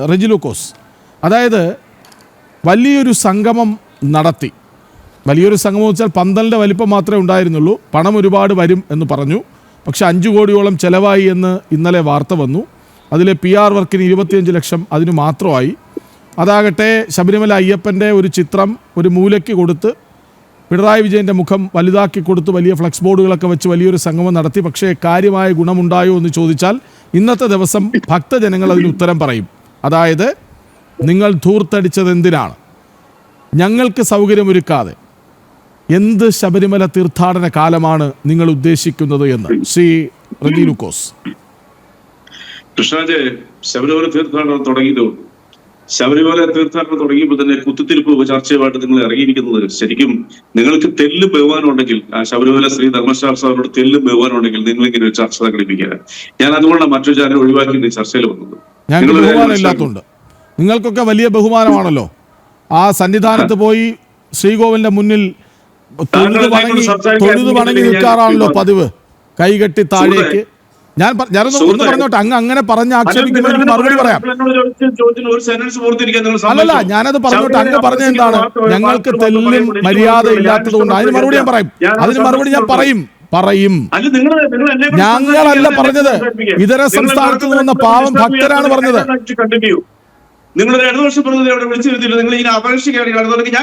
റെജിലൂക്കോസ്. അതായത് വലിയൊരു സംഗമം നടത്തി. വലിയൊരു സംഗമം വെച്ചാൽ പന്തലിന്റെ വലിപ്പം മാത്രമേ ഉണ്ടായിരുന്നുള്ളൂ. പണം ഒരുപാട് വരും എന്ന് പറഞ്ഞു. പക്ഷേ അഞ്ച് കോടിയോളം ചിലവായി എന്ന് ഇന്നലെ വാർത്ത വന്നു. അതിലെ പി ആർ വർക്കിന് ഇരുപത്തിയഞ്ച് ലക്ഷം അതിന് മാത്രമായി. അതാകട്ടെ ശബരിമല അയ്യപ്പന്റെ ഒരു ചിത്രം ഒരു മൂലയ്ക്ക് കൊടുത്ത് പിണറായി വിജയന്റെ മുഖം വലുതാക്കി കൊടുത്ത് വലിയ ഫ്ലക്സ് ബോർഡുകളൊക്കെ വെച്ച് വലിയൊരു സംഗമം നടത്തി. പക്ഷേ കാര്യമായ ഗുണമുണ്ടായോ എന്ന് ചോദിച്ചാൽ ഇന്നത്തെ ദിവസം ഭക്തജനങ്ങൾ അതിന് ഉത്തരം പറയും. അതായത് നിങ്ങൾ ധൂർത്തടിച്ചത് എന്തിനാണ് ഞങ്ങൾക്ക് സൗകര്യമൊരുക്കാതെ എന്ത് ശബരിമല തീർത്ഥാടന കാലമാണ് നിങ്ങൾ ഉദ്ദേശിക്കുന്നത് എന്ന്? ശ്രീ ലൂക്കോസ് കൃഷ്ണാജ് ശബരിമല തീർത്ഥാടനം തുടങ്ങിയതോ ശബരിമല തീർത്ഥാടനം തുടങ്ങിയപ്പോൾ തന്നെ കുത്തിത്തിരിപ്പ് ചർച്ചയുമായിട്ട് നിങ്ങൾ ഇറങ്ങിയിരിക്കുന്നത് ശരിക്കും നിങ്ങൾക്ക് തെല്ല് പോകാനുണ്ടെങ്കിൽ ആ ശബരിമല ശ്രീ ധർമ്മശാസ്ത്ര സാറിനോട് തെല്ല് ബഹുമാനം നിങ്ങൾ ഇങ്ങനെ ഒരു ചർച്ച സംഘടിപ്പിക്കുക ഞാൻ അതുകൊണ്ടാണ് മറ്റൊരു ചാനൽ ഒഴിവാക്കി ചർച്ചയിൽ വന്നത്. ഞങ്ങൾക്ക് ബഹുമാനം ഇല്ലാത്തതുകൊണ്ട്. നിങ്ങൾക്കൊക്കെ വലിയ ബഹുമാനമാണല്ലോ. ആ സന്നിധാനത്ത് പോയി ശ്രീകോവിലിന്റെ മുന്നിൽ തൊഴുതു വണങ്ങി തൊഴുത് വണങ്ങി നിൽക്കാറാണല്ലോ പതിവ്. കൈകെട്ടി താഴേക്ക്. ഞാൻ ഞാനൊന്ന് ഒന്ന് പറഞ്ഞോട്ടെ? അങ്ങ് അങ്ങനെ പറഞ്ഞ് ആക്ഷേപിക്കുമ്പോൾ എനിക്ക് മറുപടി പറയാം. അല്ലല്ല? ഞാനത് പറഞ്ഞോട്ടെ. അങ്ങ് പറഞ്ഞ എന്താണ്? ഞങ്ങൾക്ക് തെല്ലും മര്യാദ ഇല്ലാത്തത് കൊണ്ട് അതിന് മറുപടി ഞാൻ പറയും. അതിന് മറുപടി ഞാൻ പറയും. പറയും. ഞങ്ങളല്ല പറഞ്ഞത്. ഇതര സംസ്ഥാനത്ത് നിന്ന് പാവം ഭക്തരാണ് പറഞ്ഞത്. നിങ്ങൾ പറഞ്ഞത് അവിടെ വിളിച്ചു വരുത്തില്ല നിങ്ങൾ ഇങ്ങനെ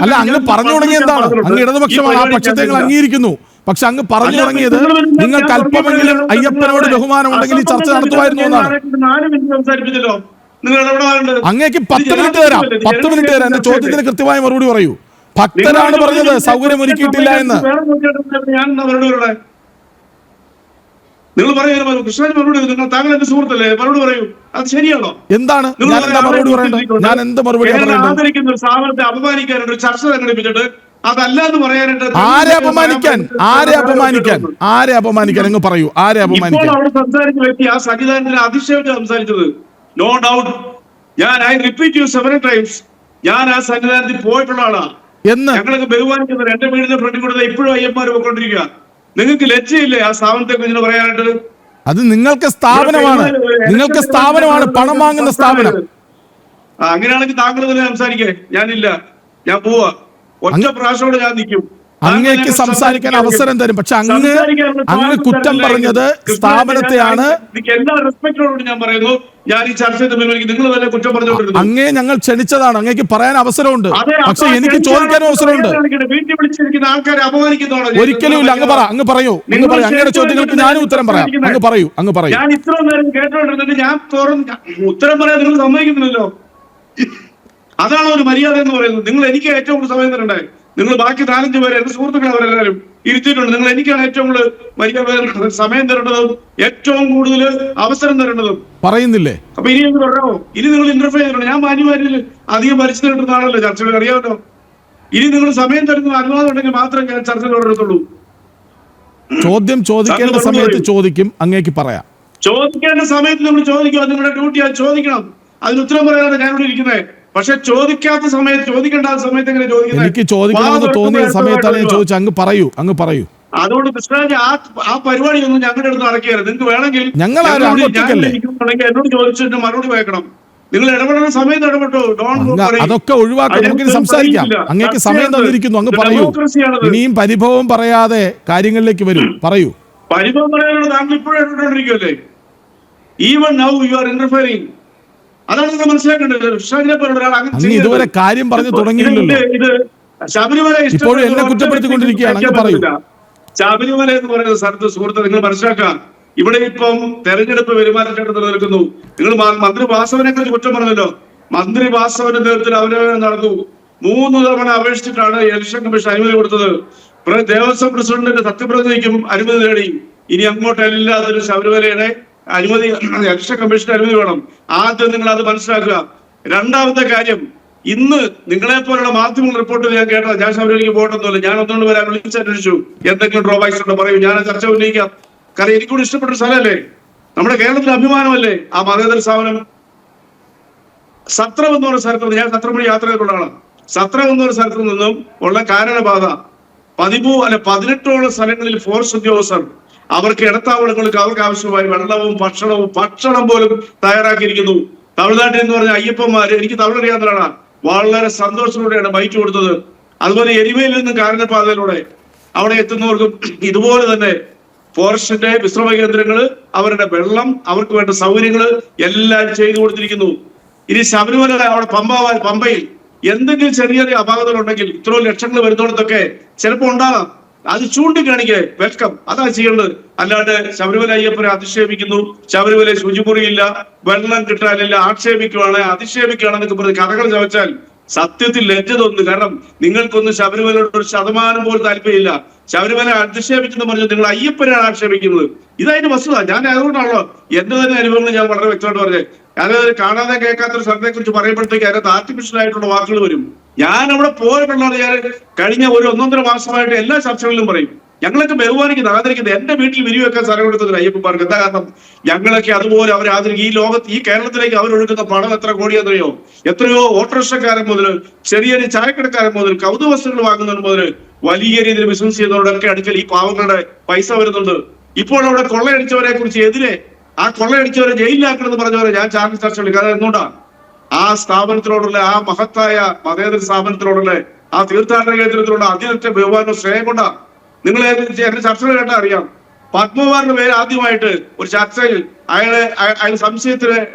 അല്ല അങ്ങ് പറഞ്ഞു തുടങ്ങി എന്താണ്? അങ്ങ് ഇടതുപക്ഷമാണ് ആ പക്ഷത്തെ നിങ്ങൾ അംഗീകരിക്കുന്നു. പക്ഷെ അങ്ങ് പറഞ്ഞു തുടങ്ങിയത് നിങ്ങൾക്ക് അല്പമെങ്കിലും അയ്യപ്പനോട് ബഹുമാനം ഉണ്ടെങ്കിൽ ഈ ചർച്ച നടത്തുമായിരുന്നു എന്നാണ്. അങ്ങേക്ക് പത്ത് മിനിറ്റ് തരാം. പത്ത് മിനിറ്റ് തരാം. എന്റെ ചോദ്യത്തിന് കൃത്യമായ മറുപടി പറയൂ. ഭക്തരാണ് പറഞ്ഞത് സൗകര്യം ഒരുക്കിയിട്ടില്ല എന്ന് ഞാൻ എന്നാ മറുപടി പറയണേ നിങ്ങൾ പറയുന്നത് കൃഷ്ണൻ മറുപടി. നിങ്ങൾ താങ്കൾ എന്റെ സുഹൃത്തല്ലേ? മറുപടി പറയൂ. അത് ശരിയാണോ? എന്താണ്? ഞാൻ എന്താ മറുപടി ആദരിക്കുന്ന ഒരു സ്ഥാപനത്തെ അപമാനിക്കാനായിട്ട് ഒരു ചർച്ച സംഘടിപ്പിച്ചിട്ട് അതല്ല എന്ന് പറയാനായിട്ട് ആരെ അപമാനിക്കാൻ? ആരെ അപമാനിക്കാൻ? ആരെ അപമാനിക്കാൻ? അങ്ങ് പറയൂ. ആരെ അപമാനിക്കാൻ? അവിടെ സംസാരിച്ച വ്യക്തി ആ സംവിധാനത്തിന് അതിശയമായിട്ട് സംസാരിച്ചത്. നോ ഡൗട്ട് ഞാൻ I repeat you seven times ഞാൻ ആ സന്നിധാനത്തിൽ പോയിട്ടുള്ള ആളാ. എന്ന്? ഞങ്ങളൊക്കെ ബഹുമാനിക്കുന്നത് എന്റെ വീടിന്റെ ഫ്രണ്ടിൽ കൂടെ ഇപ്പോഴും അയ്യന്മാർ പോയിക്കൊണ്ടിരിക്കുക നിങ്ങൾക്ക് ലജ്ജയില്ലേ ആ സ്ഥാപനത്തെ കുറിച്ച് പറയാനായിട്ട്? അത് നിങ്ങൾക്ക് സ്ഥാപനമാണ്. നിങ്ങൾക്ക് സ്ഥാപനമാണ് പണം വാങ്ങുന്ന സ്ഥാപനം. അങ്ങനെയാണെങ്കിൽ താങ്കൾ തന്നെ സംസാരിക്കേ. ഞാനില്ല. ഞാൻ പോവാ. ഒറ്റ പ്രാവശ്യം ഞാൻ നിൽക്കും. അങ്ങേക്ക് സംസാരിക്കാൻ അവസരം തരും. പക്ഷെ അങ്ങ് അങ്ങ് കുറ്റം പറഞ്ഞത് സ്ഥാപനത്തെയാണ്. അങ്ങേ ഞങ്ങൾ ക്ഷണിച്ചതാണ്. അങ്ങേക്ക് പറയാൻ അവസരമുണ്ട്. പക്ഷെ എനിക്ക് ചോദിക്കാനും അവസരമുണ്ട്? ഒരിക്കലും ഇല്ല. അങ്ങ് പറ അങ്ങ് പറയൂ. അങ്ങ് പറയൂ. അങ്ങയുടെ ചോദ്യങ്ങൾക്ക് ഞാനും ഉത്തരം പറയാം. അങ്ങ് പറയൂ. അങ്ങ് പറയൂ. ഞാൻ ഇത്ര നേരം കേട്ടോണ്ടിരുന്നിട്ട് ഞാൻ ഉത്തരം പറയാൻ നിങ്ങൾ സമ്മതിക്കുന്നില്ലല്ലോ. അതാണ് ഒരു മര്യാദ എന്ന് പറയുന്നത്? നിങ്ങൾ എനിക്ക് ഏറ്റവും കൂടുതൽ സമയം തരണ്ടേ? നിങ്ങൾ ബാക്കി നാലഞ്ച് പേര് എന്റെ സുഹൃത്തുക്കളെ അവരെല്ലാവരും ഇരുത്തിയിട്ടുണ്ട് നിങ്ങൾ എനിക്കാണ് ഏറ്റവും കൂടുതൽ മര്യാദ സമയം തരേണ്ടതും ഏറ്റവും കൂടുതൽ അവസരം തരേണ്ടതും. പറയുന്നില്ലേ? അപ്പൊ ഇനി എനിക്ക് പറയാമോ? ഇനി നിങ്ങൾ ഇന്റർഫിയർ ചെയ്യണം ഞാൻ മാന്യമാരിൽ അധികം മരിച്ചു തരേണ്ടുന്ന ആളല്ലോ ചർച്ചകൾ അറിയാമല്ലോ. ഇനി നിങ്ങൾ സമയം തരുന്ന അനുവാദം ഉണ്ടെങ്കിൽ മാത്രമേ ഞാൻ ചർച്ച തുടരത്തുള്ളൂ ചോദ്യം ചോദിക്കേണ്ട സമയത്ത് ചോദിക്കും അങ്ങേക്ക് പറയാം. ചോദിക്കേണ്ട സമയത്ത് നമ്മൾ ചോദിക്കും. നിങ്ങളുടെ ഡ്യൂട്ടി അത് ചോദിക്കണം. അതിന് ഉത്തരം പറയാതെ ഞാനിവിടെ ഇരിക്കുന്നത്. പക്ഷെ ചോദിക്കാത്ത സമയത്ത് ചോദിക്കേണ്ട സമയത്ത് എങ്ങനെ ചോദിക്കുന്നത് എനിക്ക് ചോദിക്കണമെന്ന് തോന്നിയ സമയത്ത് ഞാൻ അടുത്ത അങ്ങ് പറയൂ അങ്ങ് പറയൂ. അതുകൊണ്ട് കൃഷ്ണാജി ആ ആ പരിപാടി ഒന്നും ഞങ്ങളുടെ അടുത്ത് നടക്കരുത് നിങ്ങൾക്ക് വേണമെങ്കിൽ ഞങ്ങൾ എന്നോട് ചോദിച്ചിട്ട് മറുപടി വയ്ക്കണം നിങ്ങൾ ഇടപെടുന്ന സമയത്ത് ഇടപെട്ടോ? അതൊക്കെ ഒഴിവാക്കാം. നമുക്കിനി സംസാരിക്കാം. അങ്ങേക്ക് സമയം തന്നിരിക്കുന്നു. അങ്ങ് പറയൂ. ഇനിയും പരിഭവം പറയാതെ കാര്യങ്ങളിലേക്ക് വരും. പറയൂ. പരിഭവം പറയാനുള്ള താങ്കൾ ഇപ്പോഴും ഇടപെട്ടോണ്ടിരിക്കുമല്ലേ even now you are interfering അതാണ് നിങ്ങൾ മനസ്സിലാക്കേണ്ടത്. കൃഷ്ണനെ പോലുള്ള ഒരാൾ അങ്ങനെ അങ്ങ് ഇതുവരെ കാര്യം പറഞ്ഞു ഇത് തുടങ്ങിയില്ലല്ലോ. ഇത് ശബരിമല ഇപ്പോഴും എന്നെ കുറ്റപ്പെടുത്തിക്കൊണ്ടിരിക്കുകയാണ്. ശബരിമല എന്ന് പറയുന്ന സ്ഥലത്ത് സുഹൃത്ത് നിങ്ങൾ മനസ്സിലാക്കാം. ഇവിടെ ഇപ്പം തെരഞ്ഞെടുപ്പ് പെരുമാറ്റച്ചട്ടത്തിൽ നിലനിൽക്കുന്നു. നിങ്ങൾ മന്ത്രി വാസവനെ കുറിച്ച് കുറ്റം പറഞ്ഞല്ലോ. മന്ത്രി വാസവന്റെ നേതൃത്വത്തിൽ അവലോകനം നടന്നു. മൂന്ന് തവണ അപേക്ഷിച്ചിട്ടാണ് ഇലക്ഷൻ കമ്മീഷൻ അനുമതി കൊടുത്തത്. ദേവസ്വം പ്രസിഡന്റിന്റെ സത്യപ്രതിജ്ഞയ്ക്കും അനുമതി നേടി. ഇനി അങ്ങോട്ട് എല്ലാത്തിനും ശബരിമലയുടെ അനുമതി ഇലക്ഷൻ കമ്മീഷന്റെ അനുമതി വേണം. ആദ്യം നിങ്ങൾ അത് മനസ്സിലാക്കുക. രണ്ടാമത്തെ കാര്യം ഇന്ന് നിങ്ങളെ പോലുള്ള മാധ്യമങ്ങൾ റിപ്പോർട്ട് ഞാൻ കേട്ടത് ഞാൻ ശബരിമലയ്ക്ക് പോകട്ടൊന്നുമില്ല ഞാൻ ഒന്നുകൊണ്ട് വരാൻ വിളിച്ചന്വേഷിച്ചു എന്തെങ്കിലും ഡ്രോബാക്സ് ഉണ്ടോ പറയൂ. ഞാൻ ചർച്ച ഉന്നയിക്കാം. കാരണം എനിക്കൂടെ ഇഷ്ടപ്പെട്ട സ്ഥലമല്ലേ? നമ്മുടെ കേരളത്തിലെ അഭിമാനമല്ലേ? ആ മതേതര സ്ഥാപനം സത്രം എന്ന് പറയുന്ന സ്ഥലത്ത് ഞാൻ സത്രം വഴി യാത്ര ചെയ്തിട്ടുള്ള ആളാണ്. സത്രം എന്ന് പറയുന്ന സ്ഥലത്ത് നിന്നും ഉള്ള കാരണബാധ. പതിമൂ അല്ലെ പതിനെട്ടോളം സ്ഥലങ്ങളിൽ ഫോറസ്റ്റ് ഉദ്യോഗസ്ഥർ അവർക്ക് ഇടത്താവളങ്ങൾക്ക് അവർക്ക് ആവശ്യമായി വെള്ളവും ഭക്ഷണവും ഭക്ഷണം പോലും തയ്യാറാക്കിയിരിക്കുന്നു. തമിഴ്നാട്ടിൽ എന്ന് പറഞ്ഞ അയ്യപ്പന്മാര് എനിക്ക് തമിഴ് അറിയാവുന്നതാണ് വളരെ സന്തോഷത്തോടെയാണ് ബൈക്ക് കൊടുത്തത് അതുപോലെ എരിമയിൽ നിന്നും കാരണപാതയിലൂടെ അവിടെ എത്തുന്നവർക്കും ഇതുപോലെ തന്നെ ഫോറസ്റ്റിന്റെ വിശ്രമ കേന്ദ്രങ്ങൾ അവരുടെ വെള്ളം അവർക്ക് വേണ്ട സൗകര്യങ്ങൾ എല്ലാം ചെയ്തു കൊടുത്തിരിക്കുന്നു. ഇനി ശബരിമല അവിടെ പമ്പ പമ്പയിൽ എന്തെങ്കിലും ചെറിയ ചെറിയ അപാകതകൾ ഉണ്ടെങ്കിൽ ഇത്രയും ലക്ഷങ്ങൾ വരുന്നിടത്തൊക്കെ ചിലപ്പോൾ ഉണ്ടാകാം. അത് ചൂണ്ടിക്കാണിക്കെ. വെൽക്കം. അതാ ചെയ്യേണ്ടത് അല്ലാണ്ട് ശബരിമല അയ്യപ്പനെ അധിക്ഷേപിക്കുന്നു. ശബരിമല ശുചിമുറിയില്ല. വെള്ളം കിട്ടാനില്ല. ആക്ഷേപിക്കുവാണ്. അധിക്ഷേപിക്കുകയാണെന്നൊക്കെ പറഞ്ഞ് കഥകൾ ചവച്ചാൽ സത്യത്തിൽ ലജ്ജ കാരണം നിങ്ങൾക്കൊന്നും ശബരിമലയോട് ഒരു ശതമാനം പോലും താല്പര്യമില്ല. ശബരിമല അധിക്ഷേപിക്കുന്നു പറഞ്ഞു നിങ്ങൾ അയ്യപ്പനെയാണ് ആക്ഷേപിക്കുന്നത്. ഇതായിട്ട് വസ്തുത. ഞാൻ അതുകൊണ്ടാണല്ലോ എന്റെ തന്നെ അനുഭവങ്ങൾ ഞാൻ വളരെ വ്യക്തമായിട്ട് പറഞ്ഞത്. ഞാനത് കാണാതെ കേൾക്കാത്ത ഒരു സ്ഥലത്തെ കുറിച്ച് പറയുമ്പോഴത്തേക്ക് അതിനകത്ത് ആർട്ടിഫിഷ്യൽ ആയിട്ടുള്ള വാക്കുകൾ വരും. ഞാൻ അവിടെ പോയിട്ടുള്ളത് ഞാൻ കഴിഞ്ഞ ഒരു ഒന്നൊന്നര മാസമായിട്ട് എല്ലാ ചർച്ചകളിലും പറയും. ഞങ്ങളൊക്കെ ബഹുമാനിക്കുന്നത് ആദരിക്കുന്നത് എന്റെ വീട്ടിൽ വിരി വെക്കാൻ സ്ഥലം കൊടുത്തത് അയ്യപ്പന്മാർക്ക് എന്താ കാരണം? ഞങ്ങളൊക്കെ അതുപോലെ അവർ ആദരിക്കും ഈ ലോകത്ത് ഈ കേരളത്തിലേക്ക് അവരൊഴുക്കുന്ന പണം എത്ര കോടിയെന്നറിയോ? എത്രയോ ഓട്ടോറിക്ഷക്കാരൻ മുതൽ ചെറിയ ചെറിയ ചായക്കടക്കാരൻ മുതൽ കൗതുക വസ്തുക്കൾ വാങ്ങുന്നവർ മുതൽ വലിയ രീതിയിൽ ബിസിനസ് ചെയ്യുന്നവരുടെ അടുക്കൽ ഈ പാവങ്ങളുടെ പൈസ വരുന്നുണ്ട്. ഇപ്പോൾ അവിടെ കൊള്ളയടിച്ചവരെ കുറിച്ച് എതിരെ ആ കൊള്ളയടിച്ചവരെ ജയിലിലാക്കണമെന്ന് പറഞ്ഞവരെ ഞാൻ ചാനൽ ചർച്ചകളിൽ അത് എന്തുകൊണ്ടാണ് ആ സ്ഥാപനത്തിനോടുള്ള ആ മഹത്തായ മതേതര സ്ഥാപനത്തിനോടുള്ള ആ തീർത്ഥാടന കേന്ദ്രത്തിലുള്ള അതിനൊറ്റ ബഹുമാനവും സ്നേഹം കൊണ്ടാ? നിങ്ങൾ എന്റെ ചർച്ചകൾ കേട്ടാ അറിയാം. പത്മകുമാറിന്റെ പേര് ആദ്യമായിട്ട് ഒരു ചർച്ചയിൽ അയാളെ അയ- അയാൾ സംശയത്തിന്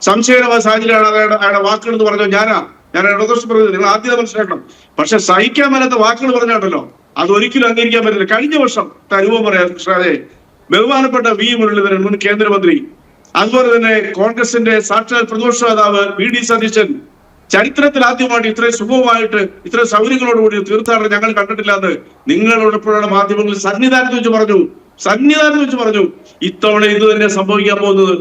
സംശയകരമായ സാഹചര്യമാണ് അയാളുടെ അയാളുടെ വാക്കുകൾ എന്ന് പറഞ്ഞത്. ഞാനാ ഞാൻ ഇടതുപക്ഷം പറഞ്ഞത് നിങ്ങൾ ആദ്യം മനസ്സിലാക്കണം. പക്ഷെ സഹിക്കാൻ മേലാത്ത വാക്കുകൾ പറഞ്ഞാണ്ടല്ലോ. അത് ഒരിക്കലും അംഗീകരിക്കാൻ പറ്റില്ല. കഴിഞ്ഞ വർഷം തരുവോ പറയാം കൃഷ്ണാതെ ബഹുമാനപ്പെട്ട വി മുരളീധരൻ മുൻ കേന്ദ്രമന്ത്രി അതുപോലെ തന്നെ കോൺഗ്രസിന്റെ സാക്ഷാൽ പ്രതിപക്ഷ നേതാവ് വി ഡി സതീശൻ ചരിത്രത്തിൽ ആദ്യമായിട്ട് ഇത്രയും സുഖമായിട്ട് ഇത്രയും സൗകര്യങ്ങളോടുകൂടി തീർത്ഥാടനം ഞങ്ങൾ കണ്ടിട്ടില്ല എന്ന് നിങ്ങളോടൊപ്പമുള്ള മാധ്യമങ്ങളിൽ സന്നിധാനത്ത് വെച്ച് പറഞ്ഞു. സന്നിധാനത്ത് വെച്ച് പറഞ്ഞു ഇത്തവണ ഇത് തന്നെ സംഭവിക്കാൻ പോകുന്നത്.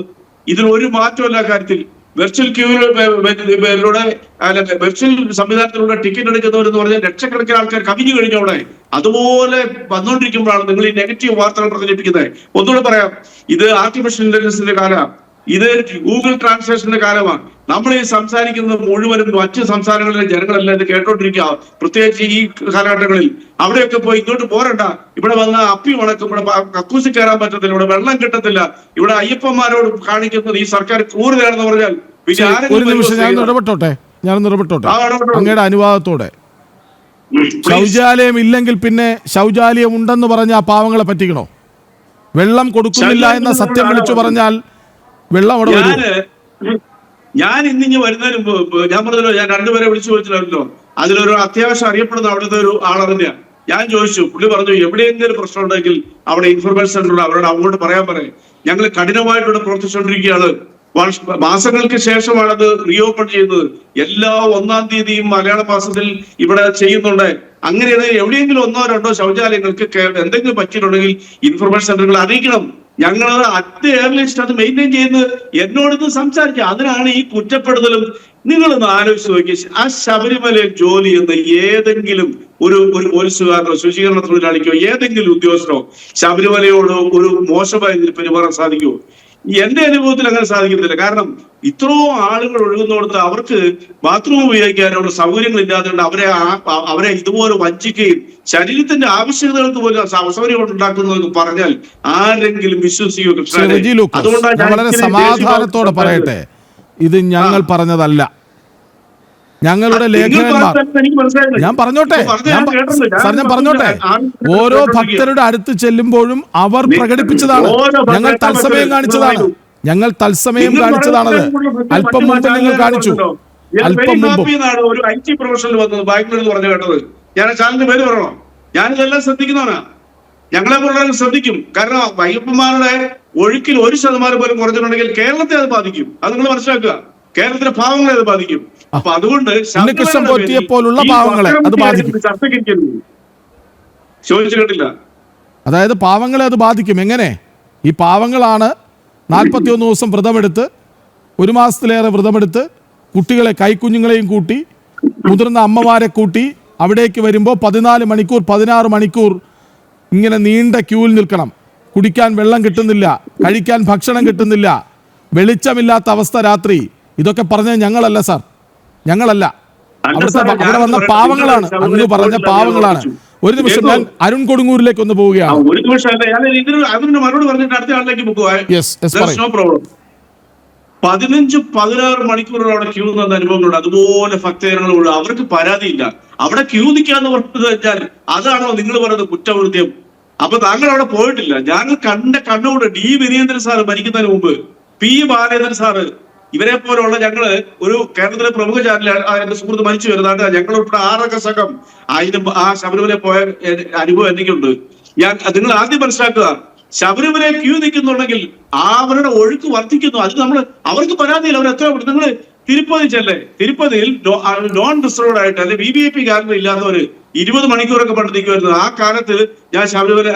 ഇതിൽ ഒരു മാറ്റമല്ല കാര്യത്തിൽ. വെർച്വൽ ക്യൂവിലൂടെ അല്ല വെർച്വൽ സംവിധാനത്തിലൂടെ ടിക്കറ്റ് എടുക്കുന്നവർ എന്ന് പറഞ്ഞാൽ ലക്ഷക്കണക്കിന് ആൾക്കാർ കവിഞ്ഞു കഴിഞ്ഞു അവിടെ. അതുപോലെ വന്നുകൊണ്ടിരിക്കുമ്പോഴാണ് നിങ്ങൾ ഈ നെഗറ്റീവ് വാർത്തകൾ പ്രചരിപ്പിക്കുന്നത്. ഒന്നുകൂടെ പറയാം. ഇത് ആർട്ടിഫിഷ്യൽ ഇന്റലിജൻസിന്റെ കാലമാണ്. ഇത് ഗൂഗിൾ ട്രാൻസ്ലേഷന്റെ കാലമാണ്. നമ്മൾ ഈ സംസാരിക്കുന്നത് മുഴുവനും മറ്റ് സംസ്ഥാനങ്ങളിലെ ജനങ്ങളെല്ലാം ഇത് കേട്ടോണ്ടിരിക്കുക. പ്രത്യേകിച്ച് ഈ കാലഘട്ടങ്ങളിൽ. അവിടെയൊക്കെ പോയി ഇങ്ങോട്ട് പോരണ്ട. ഇവിടെ വന്ന അപ്പി ഉണക്കും ഇവിടെ കക്കൂസി കയറാൻ പറ്റത്തില്ല ഇവിടെ വെള്ളം കിട്ടത്തില്ല. ഇവിടെ അയ്യപ്പന്മാരോട് കാണിക്കുന്നത് ഈ സർക്കാർ ക്രൂരതയാണെന്ന് പറഞ്ഞാൽ ഒരു നിമിഷം ഞാൻ? ഇടപെട്ടോട്ടെ? ഇടപെട്ടോട്ടെ? അങ്ങയുടെ അനുവാദത്തോടെ. ശൗചാലയം ഇല്ലെങ്കിൽ പിന്നെ ശൗചാലയം ഉണ്ടെന്ന് പറഞ്ഞ ആ പാവങ്ങളെ പറ്റിക്കണോ? വെള്ളം കൊടുക്കുന്നില്ല എന്ന സത്യം വിളിച്ചു പറഞ്ഞാൽ വെള്ളം അവിടെ ഞാൻ ഞാൻ ഇന്നിങ്ങ് വരുന്നതിന് ഞാൻ പറഞ്ഞല്ലോ ഞാൻ രണ്ടുപേരെ വിളിച്ചു ചോദിച്ചിട്ടുണ്ടല്ലോ അതിലൊരു അത്യാവശ്യം അറിയപ്പെടുന്ന അവിടുത്തെ ഒരു ആൾ ഞാൻ ചോദിച്ചു പുള്ളി പറഞ്ഞു എവിടെയെങ്കിലും പ്രശ്നം ഉണ്ടെങ്കിൽ അവിടെ ഇൻഫർമേഷൻ സെന്റർ അവരോട് അങ്ങോട്ട് പറയാൻ പറയും. ഞങ്ങൾ കഠിനമായിട്ടിവിടെ പ്രവർത്തിച്ചുകൊണ്ടിരിക്കുകയാണ് മാസങ്ങൾക്ക് ശേഷമാണ് അത് റീഓപ്പൺ ചെയ്യുന്നത്. എല്ലാ ഒന്നാം തീയതിയും മലയാള മാസത്തിൽ ഇവിടെ ചെയ്യുന്നുണ്ട്. അങ്ങനെയാണ് എവിടെയെങ്കിലും ഒന്നോ രണ്ടോ ശൗചാലയങ്ങൾക്ക് എന്തെങ്കിലും പറ്റിയിട്ടുണ്ടെങ്കിൽ ഇൻഫർമേഷൻ സെന്ററുകൾ അറിയിക്കണം. ഞങ്ങൾ അറ്റ് എയർലിസ്റ്റ് അത് മെയിന്റെയിൻ ചെയ്യുന്നത് എന്നോടൊന്ന് സംസാരിക്കുക അതിനാണ് ഈ കുറ്റപ്പെടുത്തലും. നിങ്ങളൊന്ന് ആലോചിച്ച് നോക്കി. ആ ശബരിമലയിൽ ജോലി ചെയ്യുന്ന ഏതെങ്കിലും ഒരു ഒരു പോലീസുകാരനോ ശുചീകരണ തൊഴിലാളിക്കോ ഏതെങ്കിലും ഉദ്യോഗസ്ഥനോ ശബരിമലയോട് ഒരു മോശമായ പെരുമാറാൻ സാധിക്കുമോ? എന്റെ അനുഭവത്തിൽ അങ്ങനെ സാധിക്കത്തില്ല കാരണം ഇത്രയും ആളുകൾ ഒഴുകുന്നിടത്ത് അവർക്ക് ബാത്റൂം ഉപയോഗിക്കാനുള്ള സൗകര്യങ്ങൾ ഇല്ലാത്തതുകൊണ്ട് അവരെ അവരെ ഇതുപോലെ വഞ്ചിക്കുകയും ശരീരത്തിന്റെ ആവശ്യകതകൾക്ക് പോലും അസൗകര്യം ഉണ്ടാക്കുന്നതെന്ന് പറഞ്ഞാൽ ആരെങ്കിലും ലൂക്കോസ് അതുകൊണ്ടാണ് വളരെ സമാധാനത്തോടെ പറയട്ടെ. ഇത് ഞങ്ങൾ പറഞ്ഞതല്ല. ഞങ്ങളുടെ ലേഖകന്മാർ. ഞാൻ പറഞ്ഞോട്ടെ? ഞാൻ ഞാൻ. ഞാൻ സാർ ഞാൻ പറഞ്ഞോട്ടെ? ഓരോ ഭക്തരുടെ അടുത്ത് ചെല്ലുമ്പോഴും അവർ പ്രകടിപ്പിച്ചതാണ്. ഞങ്ങൾ തത്സമയം കാണിച്ചതാണ്. ഞങ്ങൾ തത്സമയം കാണിച്ചതാണത്. അല്പം മുമ്പ് നിങ്ങൾ കാണിച്ചു. അല്പം മുമ്പ്. ഒരു ഐ ടി പ്രൊഫഷണൽ വന്നത് ബാംഗ്ലൂരിൽ പറഞ്ഞു കേട്ടത്. ഞാൻ ചാനലിന്റെ പേര് പറയണോ. ഞാനിതെല്ലാം ശ്രദ്ധിക്കുന്നവനാ. ഞങ്ങളെ പോലുള്ള ശ്രദ്ധിക്കും. കാരണം വൈകപ്പന്മാരുടെ ഒഴുക്കിൽ ഒരു ശതമാനം പോലും കുറഞ്ഞിട്ടുണ്ടെങ്കിൽ കേരളത്തെ അത് ബാധിക്കും. അത് നിങ്ങൾ മനസ്സിലാക്കുക. കേരളത്തിലെ പാവങ്ങളെ അത് ബാധിക്കും. അപ്പൊ അതുകൊണ്ട് പോലുള്ള പാവങ്ങളെ അത് ബാധിക്കും. ചോദിച്ചു കേട്ടില്ല അതായത് പാവങ്ങളെ അത് ബാധിക്കും. എങ്ങനെ? ഈ പാവങ്ങളാണ് നാൽപ്പത്തിയൊന്ന് ദിവസം വ്രതമെടുത്ത് ഒരു മാസത്തിലേറെ വ്രതമെടുത്ത് കുട്ടികളെ കൈക്കുഞ്ഞുങ്ങളെയും കൂട്ടി മുതിർന്ന അമ്മമാരെ കൂട്ടി അവിടേക്ക് വരുമ്പോൾ പതിനാല് മണിക്കൂർ പതിനാറ് മണിക്കൂർ ഇങ്ങനെ നീണ്ട ക്യൂവിൽ നിൽക്കണം. കുടിക്കാൻ വെള്ളം കിട്ടുന്നില്ല കഴിക്കാൻ ഭക്ഷണം കിട്ടുന്നില്ല വെളിച്ചമില്ലാത്ത അവസ്ഥ രാത്രി. ഇതൊക്കെ പറഞ്ഞത് ഞങ്ങളല്ല സാർ ഞങ്ങളല്ല. അവിടുത്തെ അവിടെ വന്ന പാവങ്ങളാണ്. അങ്ങ് പറഞ്ഞ പാവങ്ങളാണ്. ഒരു നിമിഷം ഞാൻ അരുൺ കൊടുങ്ങൂരിലേക്ക് ഒന്ന് പോവുകയാണ്. ഒരു നിമിഷം പതിനഞ്ച് പതിനാറ് മണിക്കൂറുകൾ അവിടെ ക്യൂ നിന്ന അനുഭവങ്ങളുണ്ട്. അതുപോലെ ഭക്തജനങ്ങളുണ്ട്. അവർക്ക് പരാതിയില്ല. അവിടെ ക്യൂ നിൽക്കാന്ന് പറഞ്ഞത് വെച്ചാൽ അതാണോ നിങ്ങൾ പറയുന്നത് കുറ്റകൃത്യം? അപ്പൊ താങ്കൾ അവിടെ പോയിട്ടില്ല. ഞങ്ങൾ കണ്ട കണ്ണുകൊണ്ട് ഡി. വിനേന്ദ്രൻ സാറ് മരിക്കുന്നതിന് മുമ്പ് പി. ബാലേന്ദ്രൻ സാറ് ഇവരെ പോലുള്ള ഞങ്ങൾ ഒരു കേരളത്തിലെ പ്രമുഖ ചാനൽ എന്റെ സുഹൃത്ത് മരിച്ചു വരുന്നതാണ് ഞങ്ങൾ ഉൾപ്പെടെ ആറൊക്കെ സംഘം അതിന് ആ ശബരിമല പോയ അനുഭവം എനിക്കുണ്ട്. ഞാൻ നിങ്ങൾ ആദ്യം മനസ്സിലാക്കുക. ശബരിമല ക്യൂ നിൽക്കുന്നുണ്ടെങ്കിൽ അവരുടെ ഒഴുക്ക് വർദ്ധിക്കുന്നു. അത് നമ്മൾ അവർക്ക് പരാതിയില്ല. അവർ എത്ര നിങ്ങൾ തിരുപ്പതി ചെല്ലേ? തിരുപ്പതിയിൽ നോൺ റിസർവ്ഡ് ആയിട്ട് അല്ലെ ബി ബി ഐ പി കാലം ഇല്ലാത്തവര് ഇരുപത് മണിക്കൂറൊക്കെ പണ്ട് നിൽക്കുമായിരുന്നു ആ കാലത്ത് ഞാൻ ശബരിമല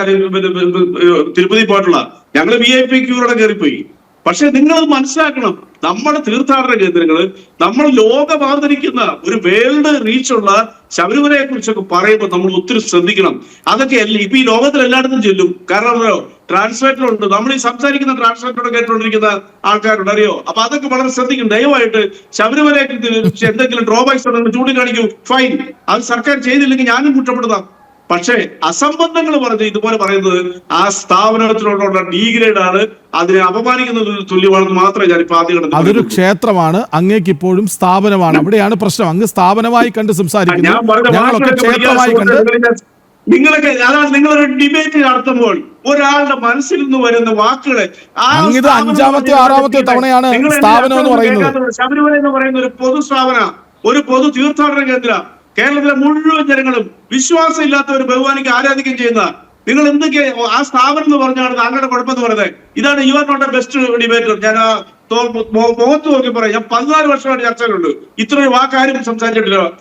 തിരുപ്പതി പോയിട്ടുള്ള ഞങ്ങൾ ബി ഐ പി ക്യൂറോടെ കയറിപ്പോയി പക്ഷെ നിങ്ങൾ മനസ്സിലാക്കണം നമ്മുടെ തീർത്ഥാടന കേന്ദ്രങ്ങൾ നമ്മൾ ലോകം ആദരിക്കുന്ന ഒരു വേൾഡ് റീച്ചുള്ള ശബരിമലയെ കുറിച്ചൊക്കെ പറയുമ്പോൾ നമ്മൾ ഒത്തിരി ശ്രദ്ധിക്കണം. അതൊക്കെ ഇപ്പൊ ഈ ലോകത്തിൽ എല്ലായിടത്തും ചെല്ലും. കാരണം ഉണ്ട്. നമ്മൾ ഈ സംസാരിക്കുന്ന ട്രാൻസ്ലേറ്ററോട് കേട്ടുകൊണ്ടിരിക്കുന്ന ആൾക്കാരുണ്ട്. അറിയോ? അപ്പൊ അതൊക്കെ വളരെ ശ്രദ്ധിക്കും ദയവായിട്ട് ശബരിമലയെ എന്തെങ്കിലും ഡ്രോബാക്സ് ഉണ്ടെങ്കിൽ ചൂണ്ടിക്കാണിക്കൂ. ഫൈൻ അത് സർക്കാർ ചെയ്തില്ലെങ്കിൽ ഞാനും കുറ്റപ്പെടുത്താം. പക്ഷേ അസംബന്ധങ്ങൾ പറഞ്ഞ് ഇതുപോലെ പറയുന്നത് ആ സ്ഥാപനത്തിനോടുള്ള ഡീഗ്രേഡ് ആണ്. അതിനെ അപമാനിക്കുന്നത് തുല്യമാണെന്ന് മാത്രമേ ഞാൻ ഇപ്പൊ ആദ്യം അതൊരു ക്ഷേത്രമാണ്. അങ്ങേക്ക് ഇപ്പോഴും സ്ഥാപനമാണ്. അവിടെയാണ് പ്രശ്നം. അങ്ങ് സ്ഥാപനമായി കണ്ട് സംസാരിക്കുന്നത് നിങ്ങളൊക്കെ അതാണ് നിങ്ങളൊരു ഡിബേറ്റ് നടത്തുമ്പോൾ ഒരാളുടെ മനസ്സിൽ നിന്ന് വരുന്ന വാക്കുകളെ അഞ്ചാമത്തെ, ആറാമത്തെ തവണയാണ് നിങ്ങൾ സ്ഥാപനം എന്ന് പറയുന്നത്. ശബരിമല എന്ന് പറയുന്ന ഒരു പൊതു സ്ഥാപന ഒരു പൊതു തീർത്ഥാടന കേന്ദ്ര. കേരളത്തിലെ മുഴുവൻ ജനങ്ങളും വിശ്വാസം ഇല്ലാത്തവർ ബഹുമാനിക്ക് ആരാധിക്കുകയും ചെയ്യുന്ന നിങ്ങൾ എന്തൊക്കെ ആ സ്ഥാപനം എന്ന് പറഞ്ഞാണ് താങ്കളുടെ കുഴപ്പം എന്ന് പറയുന്നത്. ഇതാണ് you are not a best debater. ഞാൻ മുഖത്ത് നോക്കി പറയാം. ഞാൻ പതിനാല് വർഷമായിട്ട് ചർച്ചയിലുണ്ട്. ഇത്രയും വാക്കാരും സംസാരിച്ചിട്ടില്ല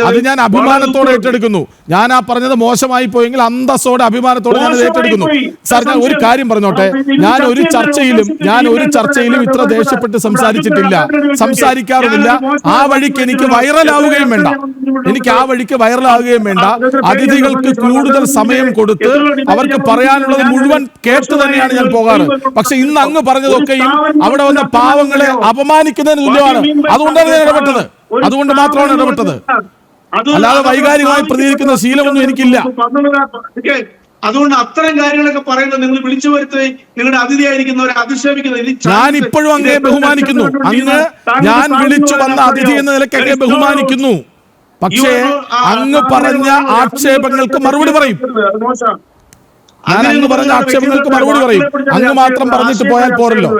അത് ഞാൻ- അഭിമാനത്തോടെ ഏറ്റെടുക്കുന്നു. ഞാൻ ആ പറഞ്ഞത് മോശമായി പോയെങ്കിൽ അന്തസ്സോടെ അഭിമാനത്തോടെ ഞാൻ ഏറ്റെടുക്കുന്നു. സാർ ഞാൻ ഒരു കാര്യം പറഞ്ഞോട്ടെ. ഞാൻ ഒരു ചർച്ചയിലും ഞാൻ ഒരു ചർച്ചയിലും ഇത്ര ദേഷ്യപ്പെട്ട് സംസാരിച്ചിട്ടില്ല. സംസാരിക്കാറുമില്ല. ആ വഴിക്ക് എനിക്ക് വൈറലാവുകയും വേണ്ട. എനിക്ക് ആ വഴിക്ക് വൈറലാവുകയും വേണ്ട. അതിഥികൾക്ക് കൂടുതൽ സമയം കൊടുത്ത് അവർക്ക് പറയാനുള്ളത് മുഴുവൻ കേട്ട് തന്നെയാണ് ഞാൻ പോകാറ്. പക്ഷെ ഇന്ന് അങ്ങ് പറഞ്ഞതൊക്കെയും അവിടെ വന്ന പാവങ്ങളെ അപമാനിക്കുന്നതിന് തുല്യമാണ്. അതുകൊണ്ടാണ് ഞാൻ ഇടപെട്ടത്. അതുകൊണ്ട് മാത്രമാണ് ഇടപെട്ടത്. അല്ലാതെ വൈകാരികമായി പ്രതികരിക്കുന്ന ശീലമൊന്നും എനിക്കില്ല. അതുകൊണ്ട് അത്തരം കാര്യങ്ങളൊക്കെ പറയുന്നത് നിങ്ങൾ വിളിച്ചു വരുത്തി നിങ്ങളുടെ അതിഥിയായിരിക്കുന്നവരെ അധിക്ഷേപിക്കുന്നത് ഞാൻ ഇപ്പോഴും അങ്ങേ ബഹുമാനിക്കുന്നു. അങ്ങ് ഞാൻ വിളിച്ചു വന്ന അതിഥി എന്ന നിലയ്ക്ക് അങ്ങേ ബഹുമാനിക്കുന്നു. പക്ഷേ അങ്ങ് പറഞ്ഞ ആക്ഷേപങ്ങൾക്ക് മറുപടി പറയും. ഞാൻ അങ്ങ് പറഞ്ഞ ആക്ഷേപങ്ങൾക്ക് മറുപടി പറയും. അങ്ങ് മാത്രം പറഞ്ഞിട്ട് പോയാൽ പോരല്ലോ.